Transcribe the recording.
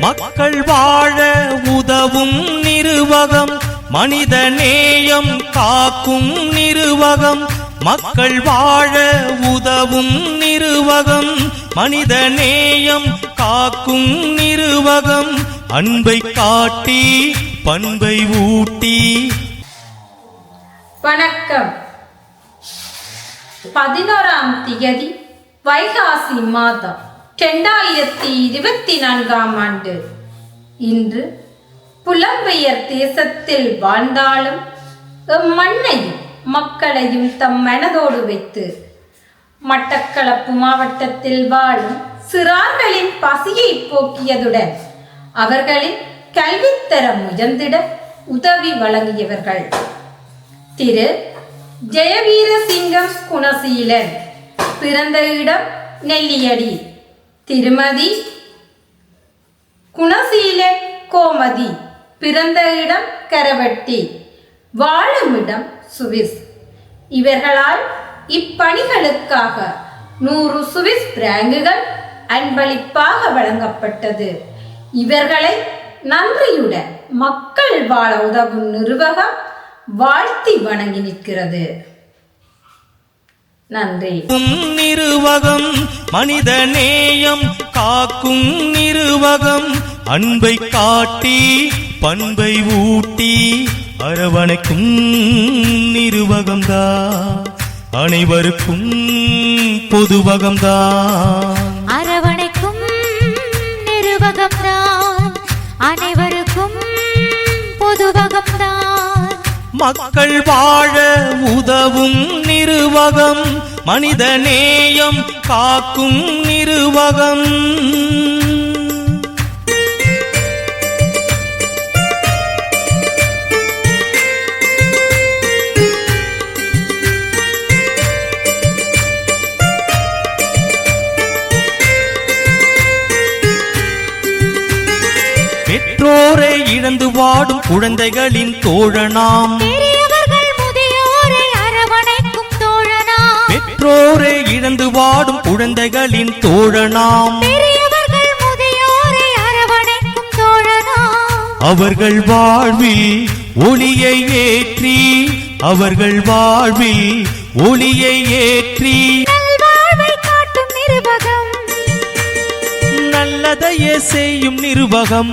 மக்கள் வாழ உதவும் நிருவகம் மனித நேயம் காக்கும் நிருவகம். மக்கள் வாழ உதவும் நிருவகம் மனித நேயம் காக்கும் நிருவகம். அன்பை காட்டி பண்பை ஊட்டி. வணக்கம். பதினோராம் திகதி வைகாசி மாதம். இரண்டாயிரத்தி இருபத்தி நான்காம் ஆண்டு. இன்று புலம்பெயர் தேசத்தில் வாழ்ந்தாலும் எம் மண்ணையும் மக்களையும் தம் மனதோடு வைத்து மட்டக்களப்பு மாவட்டத்தில் வாழும் சிறார்களின் பசியை போக்கியதுடன் அவர்களின் கல்வித்தரம் உயர்ந்திட உதவி வழங்கியவர்கள். திரு. ஜெயவீரசிங்கம் குணசீலன் பிறந்த இடம் நெல்லியடி. திருமதி குணசீல கோமதி பிறந்த இடம் கரவட்டி வாழுமிடம் சுவிஸ். இவர்களால் இப்பணிகளுக்காக நூறு சுவிஸ் பிராங்குகள் அன்பளிப்பாக வழங்கப்பட்டது. இவர்களை நன்றியுடன் மக்கள் வாழ உதவும் நிர்வாகம் வாழ்த்தி வணங்கி நிற்கிறது. நன்றி. நிருவகம் மனித நேயம் காக்கும் நிருவகம். அன்பை காட்டி பண்பை ஊட்டி அரவணைக்கும் நிருவகம்தா அனைவருக்கும் பொதுவகம்தான். அரவணைக்கும் நிருவகம்தான். அனைவருக்கும் பொதுவகம்தான். மக்கள் வாழ உதவும் நிருவகம் மனித நேயம் காக்கும் நிருவகம். பெற்றோரை இழந்து வாடும் குழந்தைகளின் தோழனாம். பெற்றோரை இழந்து வாடும் குழந்தைகளின் தோழனாம். அவர்கள் வாழ்வில் ஒளியை ஏற்றி அவர்கள் வாழ்வில் ஒளியை ஏற்றி. நிருபகம் நல்லதையே செய்யும் நிர்வகம்.